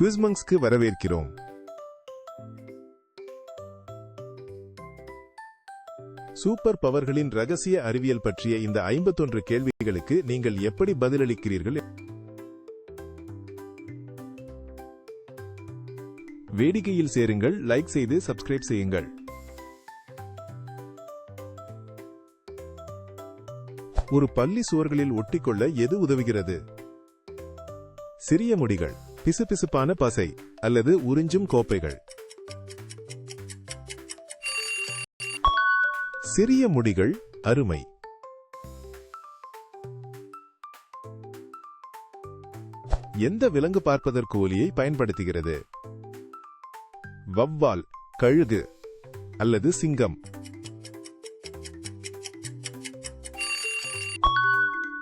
குவிஸ்மங்ஸ்க்கு வரவேற்கிறோம். சூப்பர் பவர்களின் ரகசிய அறிவியல் பற்றிய இந்த ஐம்பத்தொன்று கேள்விகளுக்கு நீங்கள் எப்படி பதிலளிக்கிறீர்கள்? வேடிக்கையில் சேருங்கள் லைக் செய்து சப்ஸ்கிரைப் செய்யுங்கள். ஒரு பள்ளி சுவர்களில் ஒட்டிக்கொள்ள எது உதவுகிறது? சிறிய முடிகள். பிசுபிசுப்பான பசை அல்லது உறிஞ்சும் கோப்பைகள். சிறிய முடிகள் அருமை. எந்த விலங்கு பார்ப்பதற்கு ஒலியை பயன்படுத்துகிறது? வவ்வால் கழுகு அல்லது சிங்கம்.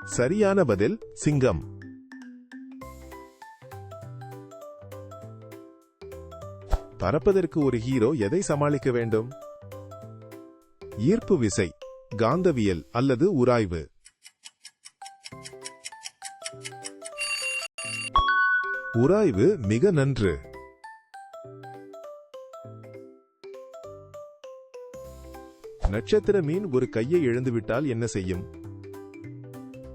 சரியான பதில் சிங்கம். பறப்பதற்கு ஒரு ஹீரோ எதை சமாளிக்க வேண்டும்? ஈர்ப்பு விசை காந்தவியல் அல்லது உராய்வு. உராய்வு மிக நன்று. நட்சத்திர மீன் ஒரு கையை இழந்துவிட்டால் என்ன செய்யும்?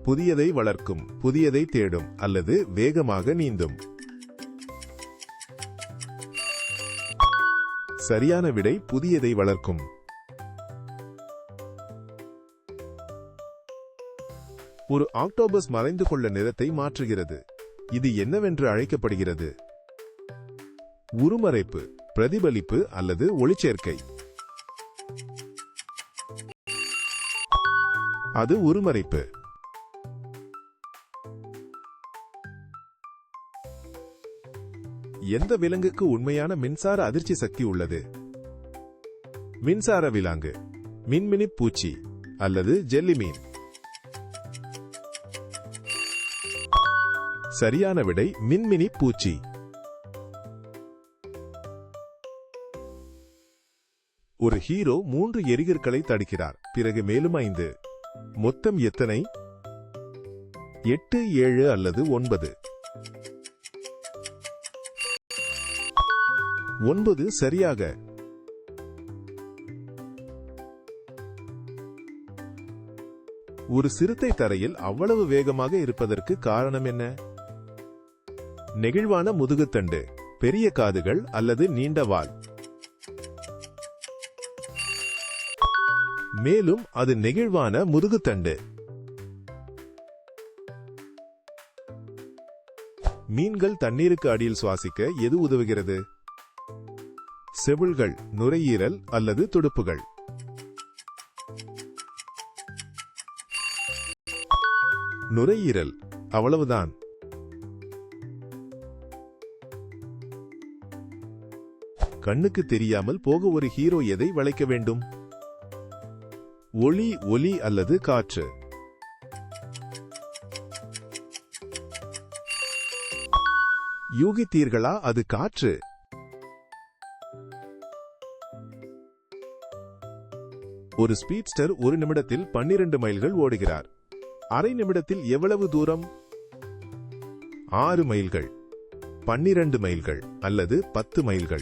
புதியதை வளர்க்கும் புதியதை தேடும் அல்லது வேகமாக நீந்தும். சரியான விடை புதியதை வளர்க்கும். ஒரு ஆக்டோபஸ் மறைந்து கொள்ள நிறத்தை மாற்றுகிறது. இது என்னவென்று அழைக்கப்படுகிறது? உருமறைப்பு பிரதிபலிப்பு அல்லது ஒளிச்சேர்க்கை. அது உருமறைப்பு. எந்த விலங்குக்கு உண்மையான மின்சார அதிர்ச்சி சக்தி உள்ளது? மின்சார விலாங்கு மின்மினி பூச்சி அல்லது ஜெல்லி மீன். சரியான விடை மின்மினி பூச்சி. ஒரு ஹீரோ மூன்று எரிகற்களை தடுக்கிறார் பிறகு மேலும் ஐந்து. மொத்தம் எத்தனை? எட்டு ஏழு அல்லது ஒன்பது. ஒன்பது சரியாக. ஒரு சிறுத்தை தரையில் அவ்வளவு வேகமாக இருப்பதற்கு காரணம் என்ன? நெகிழ்வான முதுகுத்தண்டு பெரிய காதுகள் அல்லது நீண்ட வால். மேலும் அது நெகிழ்வான முதுகுத்தண்டு. மீன்கள் தண்ணீருக்கு அடியில் சுவாசிக்க எது உதவுகிறது? செவில்கள் நுரையீரல் அல்லது துடுப்புகள். நுரையீரல் அவ்வளவுதான். கண்ணுக்கு தெரியாமல் போக ஒரு ஹீரோ எதை வளைக்க வேண்டும்? ஒளி ஒலி அல்லது காற்று. யூகித்தீர்களா அது காற்று? ஒரு ஸ்பீட்ஸ்டர் ஒரு நிமிடத்தில் பன்னிரண்டு மைல்கள் ஓடுகிறார். அரை நிமிடத்தில் எவ்வளவு தூரம்? ஆறு மைல்கள். பன்னிரண்டு மைல்கள் அல்லது பத்து மைல்கள்.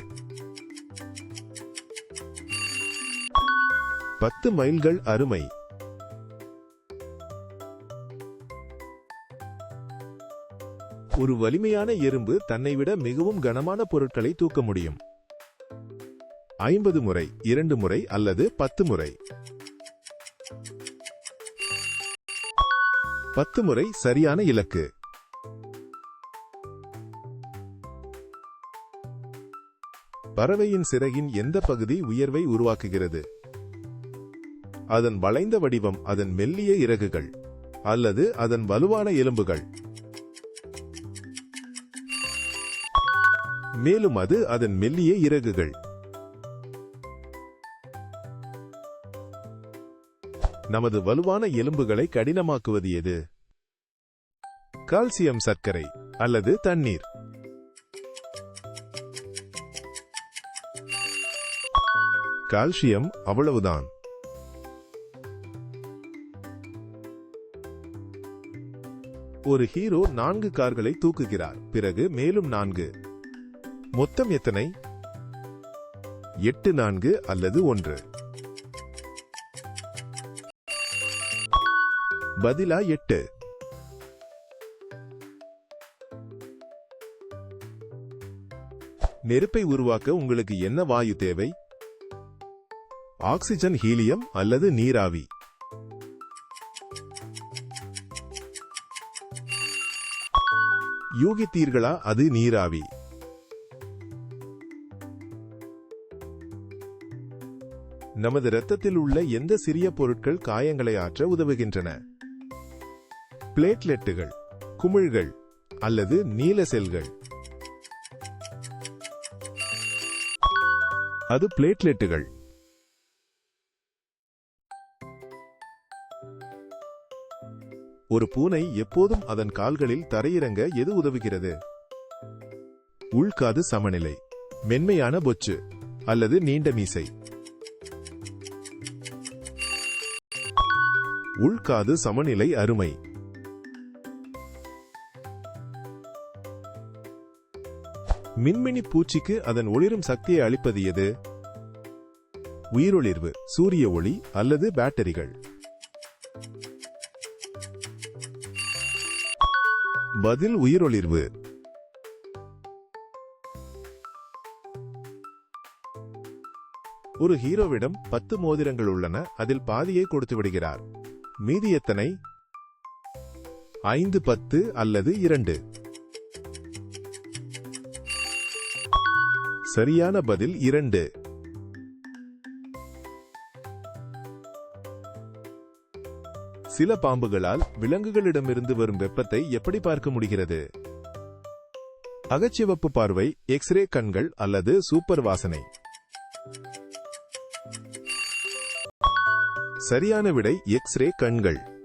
பத்து மைல்கள் அருமை. ஒரு வலிமையான எறும்பு தன்னை விட மிகவும் கனமான பொருட்களை தூக்க முடியும். ஐம்பது முறை இரண்டு முறை அல்லது பத்து முறை. பத்து முறை சரியான இலக்கு. பறவையின் சிறகின் எந்த பகுதி உயர்வை உருவாக்குகிறது? அதன் வளைந்த வடிவம் அதன் மெல்லிய இறகுகள் அல்லது அதன் வலுவான எலும்புகள். மேலும் அது அதன் மெல்லிய இறகுகள். நமது வலுவான எலும்புகளை கடினமாக்குவது எது? கால்சியம் சர்க்கரை அல்லது தண்ணீர். கால்சியம் அவ்வளவுதான். ஒரு ஹீரோ நான்கு கார்களை தூக்குகிறார் பிறகு மேலும் நான்கு. மொத்தம் எத்தனை? எட்டு நான்கு அல்லது ஒன்று. பதிலா எட்டு. நெருப்பை உருவாக்க உங்களுக்கு என்ன வாயு தேவை? ஆக்சிஜன் ஹீலியம் அல்லது நீராவி? யூகித்தீர்களா அது நீராவி? நமது இரத்தத்தில் உள்ள எந்த சிறிய பொருட்கள் காயங்களை ஆற்ற உதவுகின்றன? பிளேட்லெட்டுகள் குமிழ்கள் அல்லது நீல செல்கள். அது பிளேட்லெட்டுகள். ஒரு பூனை எப்போதும் அதன் கால்களில் தரையிறங்க எது உதவுகிறது? உள்காது சமநிலை மென்மையான பொச்சு அல்லது நீண்ட மீசை. உள்காது சமநிலை அருமை. மின்மினி பூச்சிக்கு அதன் ஒளிரும் சக்தியை அளிப்பது எது? உயிரொளிர்வு சூரிய ஒளி அல்லது பேட்டரிகள். பதில் உயிரொளிர்வு. ஒரு ஹீரோவிடம் பத்து மோதிரங்கள் உள்ளன அதில் பாதியை கொடுத்து விடுகிறார். மீதி எத்தனை? ஐந்து பத்து அல்லது இரண்டு. சரியான பதில் இரண்டு. சில பாம்புகளால் விலங்குகளிடமிருந்து வரும் வெப்பத்தை எப்படி பார்க்க முடிகிறது? அகச்சிவப்பு பார்வை எக்ஸ்ரே கண்கள் அல்லது சூப்பர் வாசனை. சரியான விடை எக்ஸ்ரே கண்கள்.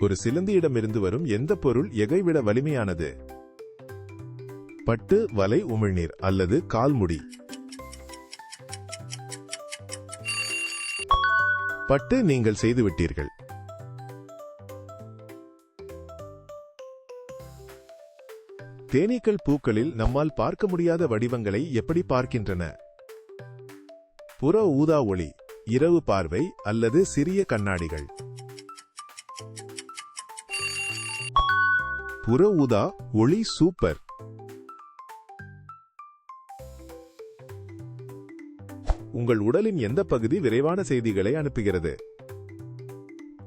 ஒரு சிலந்தியிடமிருந்து வரும் எந்த பொருள் எகைவிட வலிமையானது? பட்டு வலை உமிழ்நீர் அல்லது கால்முடி. பட்டு நீங்கள் செய்துவிட்டீர்கள். தேனீக்கள் பூக்களில் நம்மால் பார்க்க முடியாத வடிவங்களை எப்படி பார்க்கின்றன? புற ஊதா ஒளி இரவு பார்வை அல்லது சிறிய கண்ணாடிகள். புற ஊதா ஒளி சூப்பர். உங்கள் உடலின் எந்த பகுதி விரைவான செய்திகளை அனுப்புகிறது?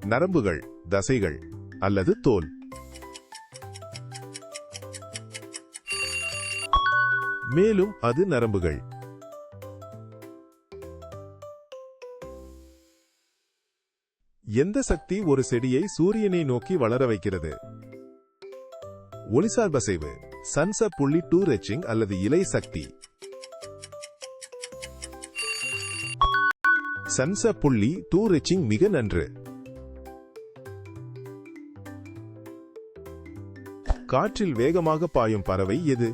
நரம்புகள் தசைகள் அல்லது தோல்? மேலும் அது நரம்புகள். எந்த சக்தி ஒரு செடியை சூரியனை நோக்கி வளர வைக்கிறது? ஒளிசார்பசைவு சன்ச புள்ளி டூ ரெச்சிங் அல்லது இலை சக்தி. சன்ச புள்ளி டூ ரெச்சிங் மிக நன்று. காற்றில் வேகமாக பாயும் பறவை எது?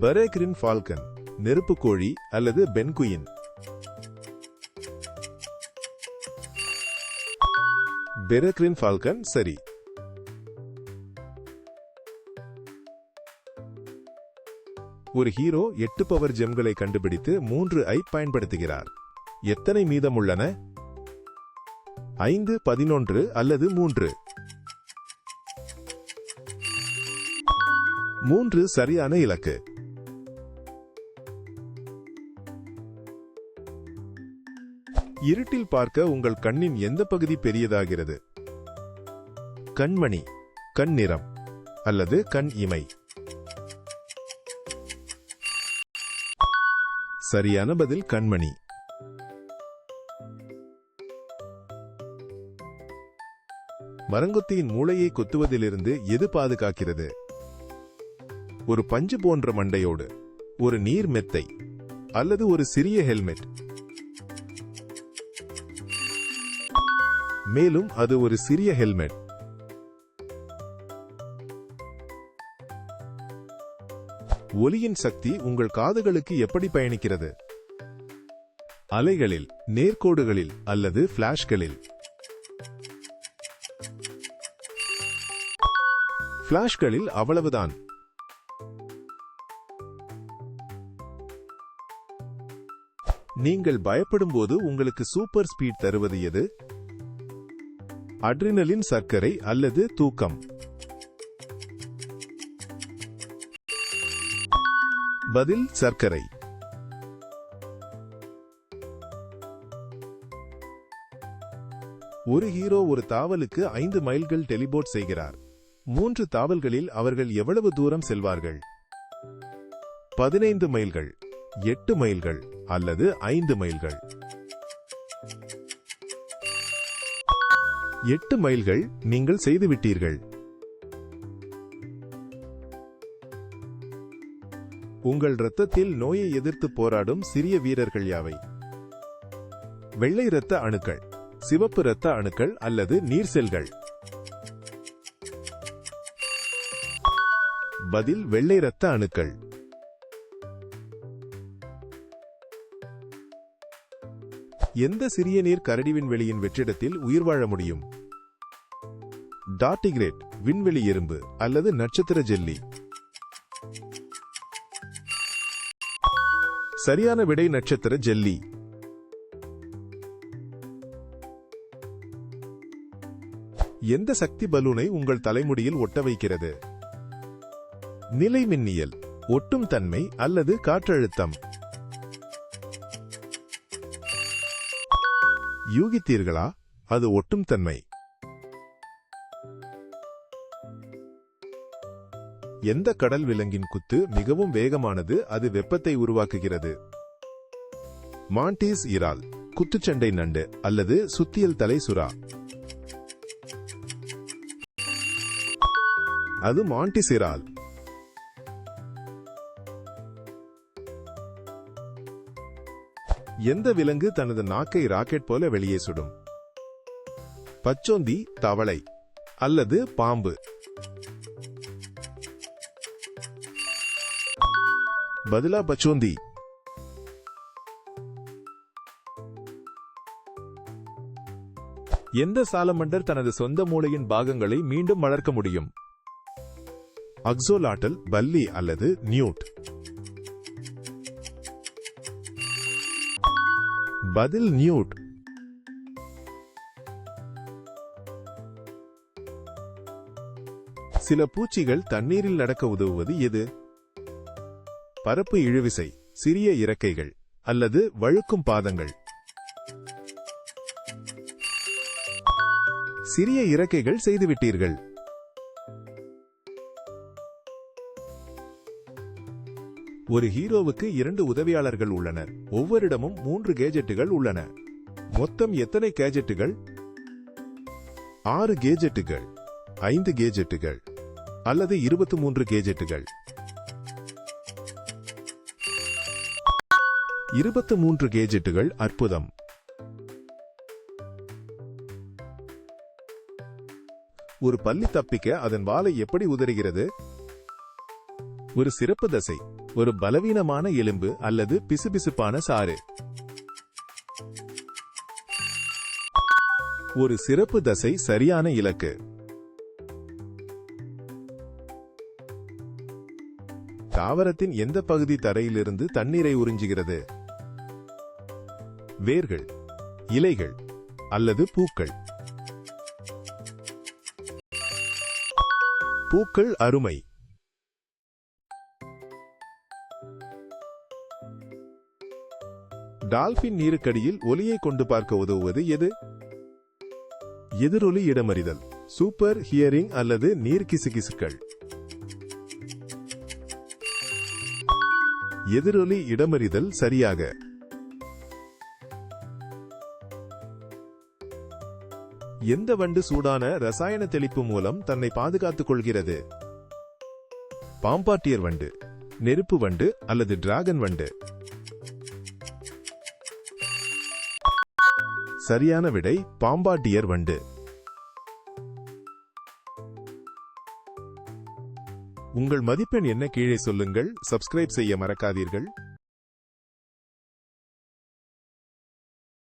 பரேக்ரின் ஃபால்கன் நெருப்பு கோழி அல்லது பென்குயின். பெரக்ரின் ஃபால்கன் சரி. ஒரு ஹீரோ எட்டு பவர் ஜெம்களை கண்டுபிடித்து மூன்று ஐ பயன்படுத்துகிறார். எத்தனை மீதம் உள்ளன ஐந்து பதினொன்று அல்லது மூன்று? மூன்று சரியான இலக்கு. இருட்டில் பார்க்க உங்கள் கண்ணின் எந்த பகுதி பெரியதாகிறது? கண்மணி கண் நிறம் அல்லது கண் இமை? சரியான பதில் கண்மணி. மரங்கொத்தியின் மூளையை கொத்துவதிலிருந்து எது பாதுகாக்கிறது? ஒரு பஞ்சு போன்ற மண்டையோடு ஒரு நீர் மெத்தை அல்லது ஒரு சிறிய ஹெல்மெட். மேலும் அது ஒரு சிறிய ஹெல்மெட். ஒலியின் சக்தி உங்கள் காதுகளுக்கு எப்படி பயணிக்கிறது? அலைகளில் நேர்கோடுகளில் அல்லது ஃபிளாஷ்களில். ஃபிளாஷ்களில் அவ்வளவுதான். நீங்கள் பயப்படும்போது உங்களுக்கு சூப்பர் ஸ்பீட் தருவது எது? அட்ரினலின் சர்க்கரை அல்லது தூக்கம். பதில் சர்க்கரை. ஒரு ஹீரோ ஒரு தாவலுக்கு ஐந்து மைல்கள் டெலிபோர்ட் செய்கிறார். மூன்று தாவல்களில் அவர்கள் எவ்வளவு தூரம் செல்வார்கள்? பதினைந்து மைல்கள் எட்டு மைல்கள் அல்லது ஐந்து மைல்கள்? எட்டு மைல்கள் நீங்கள் செய்துவிட்டீர்கள். உங்கள் இரத்தத்தில் நோயை எதிர்த்து போராடும் சிறிய வீரர்கள் யாவை? வெள்ளை இரத்த அணுக்கள் சிவப்பு இரத்த அணுக்கள் அல்லது நீர் செல்கள். பதில் வெள்ளை இரத்த அணுக்கள். எந்த சிறிய நீர் கரடிவின் வெளியின் வெற்றிடத்தில் உயிர் வாழ முடியும்? டாட்டிகிரேட் விண்வெளி எறும்பு அல்லது நட்சத்திர ஜெல்லி. சரியான விடை நட்சத்திர ஜெல்லி. எந்த சக்தி பலூனை உங்கள் தலைமுடியில் ஒட்ட வைக்கிறது? நிலை மின்னியல் ஒட்டும் தன்மை அல்லது காற்றழுத்தம்? யூகித்தீர்களா? அது ஒட்டும் தன்மை. எந்த கடல் விலங்கின் குத்து மிகவும் வேகமானது அது வெப்பத்தை உருவாக்குகிறது. மாண்டீஸ் இறால் குத்துச்சண்டை நண்டு அல்லது சுத்தியல் தலை சுறா. அது மாண்டிஸ் இறால். எந்த விலங்கு தனது நாக்கை ராக்கெட் போல வெளியே சுடும்? பச்சோந்தி தவளை அல்லது பாம்பு. பதிலா பச்சோந்தி. எந்த சாலமண்டர் தனது சொந்த மூளையின் பாகங்களை மீண்டும் வளர்க்க முடியும்? அக்சோலாட்டல் பல்லி அல்லது நியூட். பதில் நியூட். சில பூச்சிகள் தண்ணீரில் நடக்க உதவுவது எது? பரப்பு இழுவிசை சிறிய இறக்கைகள் அல்லது வழுக்கும் பாதங்கள். சிறிய இறக்கைகள் செய்துவிட்டீர்கள். ஒரு ஹீரோவுக்கு இரண்டு உதவியாளர்கள் உள்ளனர். ஒவ்வொருடமும் மூன்று கேஜெட்டுகள் உள்ளன. மொத்தம் எத்தனை கேஜெட்டுகள்? ஆறு கேஜெட்டுகள் ஐந்து கேஜெட்டுகள் அல்லது இருபத்தி மூன்று கேஜெட்டுகள். இருபத்து மூன்று கேஜெட்டுகள் அற்புதம். ஒரு பள்ளி தப்பிக்க அதன் வாலை எப்படி உதறுகிறது? ஒரு சிறப்பு தசை ஒரு பலவீனமான எலும்பு அல்லது பிசுபிசுப்பான சாறு. ஒரு சிறப்பு தசை சரியான இலக்கு. தாவரத்தின் எந்த பகுதி தரையிலிருந்து தண்ணீரை உறிஞ்சுகிறது? வேர்கள் இலைகள் அல்லது பூக்கள். பூக்கள் அருமை. டால்பின் நீருக்கடியில் ஒலியை கொண்டு பார்க்க உதவுவது எது? எதிரொலி இடமறிதல் சூப்பர் ஹியரிங் அல்லது நீர் கிசுகிசுக்கள். எதிரொலி இடமறிதல் சரியாக. எந்த வண்டு சூடான ரசாயன தெளிப்பு மூலம் தன்னை பாதுகாத்துக் கொள்கிறது? பாம்பாட்டியர் வண்டு நெருப்பு வண்டு அல்லது டிராகன் வண்டு? சரியான விடை பாம்பாட்டியர் வண்டு. உங்கள் மதிப்பெண் என்ன கீழே சொல்லுங்கள் சப்ஸ்கிரைப் செய்ய மறக்காதீர்கள்.